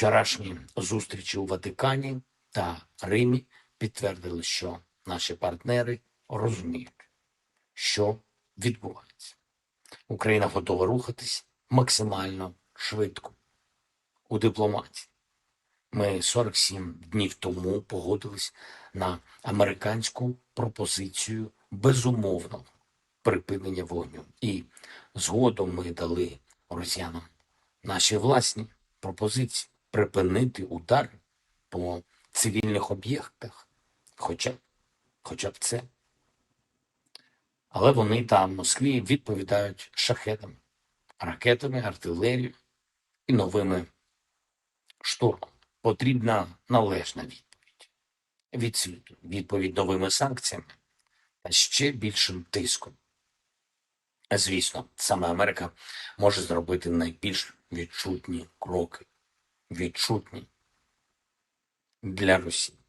Вчорашні зустрічі у Ватикані та Римі підтвердили, що наші партнери розуміють, що відбувається. Україна готова рухатись максимально швидко у дипломатії. Ми 47 днів тому погодились на американську пропозицію безумовного припинення вогню. І згодом ми дали росіянам наші власні пропозиції припинити удари по цивільних об'єктах, хоча б, хоча б це. Але вони там, в Москві, відповідають шахетами, ракетами, артилерією і новими штурмами. Потрібна належна відповідь від світу, відповідь новими санкціями та ще більшим тиском. Звісно, саме Америка може зробити найбільш відчутні кроки, відчутні для Росії.